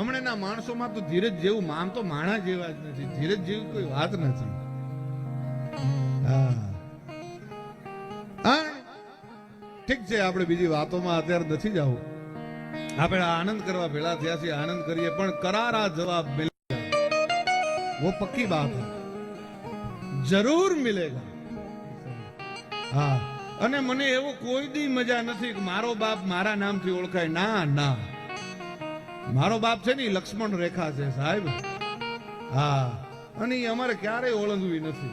હમણાંના માણસોમાં તો ધીરજ જેવું માન તો માણા જેવા જ નથી. ધીરજ જેવી કોઈ વાત નથી. ઠીક છે, આપણે બીજી વાતોમાં અત્યારે નથી જવું. આપણે આનંદ કરવા ભેળા થયા છીએ, આનંદ કરીએ, પણ કરારા જવાબ મિલેગા. વો પક્કી બાત જરૂર મિલેગા. હા. અને મને એવો કોઈ દી મજા નથી કે મારો બાપ મારા નામથી ઓળખાય. ના ના. મારો બાપ છે ને લક્ષ્મણ રેખા છે, સાહેબ. હા. અને ઈ અમારે ક્યારેય ઓળંગવી નથી.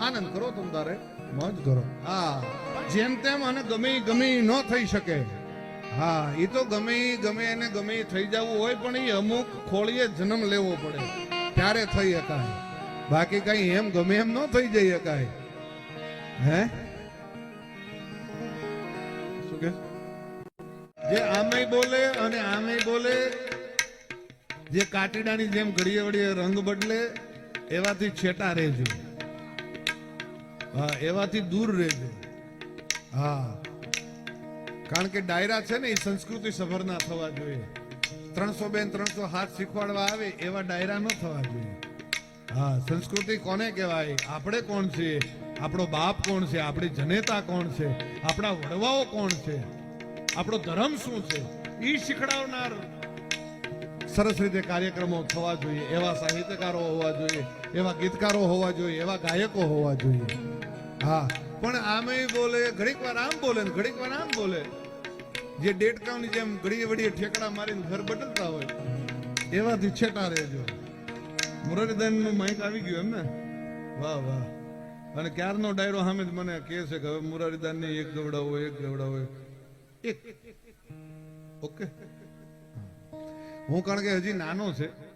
આનંદ કરો તમ તારે. મોજ કરો. હા. જેમ તેમ અને ગમે ગમે ન થઈ શકે. હા એ તો ગમે ગમે એને ગમે થઈ જવું હોય, પણ એ અમુક ખોળીએ જન્મ લેવો પડે. ત્યારે થઈ શકાય. બાકી કઈ એમ ગમે એમ ન થઈ જઈ શકાય. હે? શું કે? જે આમે બોલે અને આમે બોલે, જે કાટીડાની જેમ ઘડીએ વળીએ રંગ બદલે, એવાથી છેટા રહેજો. હા, એવાથી દૂર રહેજો. હા. કારણ કે ડાયરા છે ને, એ સંસ્કૃતિ સભરના થવા જોઈએ. ત્રણસો બેન ત્રણસો હાથ શીખવાડવા આવે, એવા ડાયરા ન થવા જોઈએ. હા, સંસ્કૃતિ કોને કહેવાય? આપણે કોણ છીએ? આપણો બાપ કોણ છે? આપણી જનેતા કોણ છે? આપણા વડવાઓ કોણ છે? આપણો ધર્મ શું છે? એ શીખડાવનાર. સરસ રીતે કાર્યક્રમો થવા જોઈએ. એવા સાહિત્યકારો હોવા જોઈએ, એવા ગીતકારો હોવા જોઈએ, એવા ગાયકો હોવા જોઈએ. હા, પણ આમે બોલે, ઘડીક વાર આમ બોલે ને ઘડીક વાર આમ બોલે. જે ડેટકાની જેમ ઘડીએ વડીએ ઠેકડા મારીને ઘર બદલતા હોય, એવાથી છેટા રહેજો. મુરલીધનનું માઇક આવી ગયું એમ ને વાહ વાહ. અને ક્યારનો ડાયરો સામે જ મને કહે છે કે હવે મુરારીદાનની એક ગવડાવો એક ગવડાવો ઓકે. હું કારણ કે હજી નાનો છે.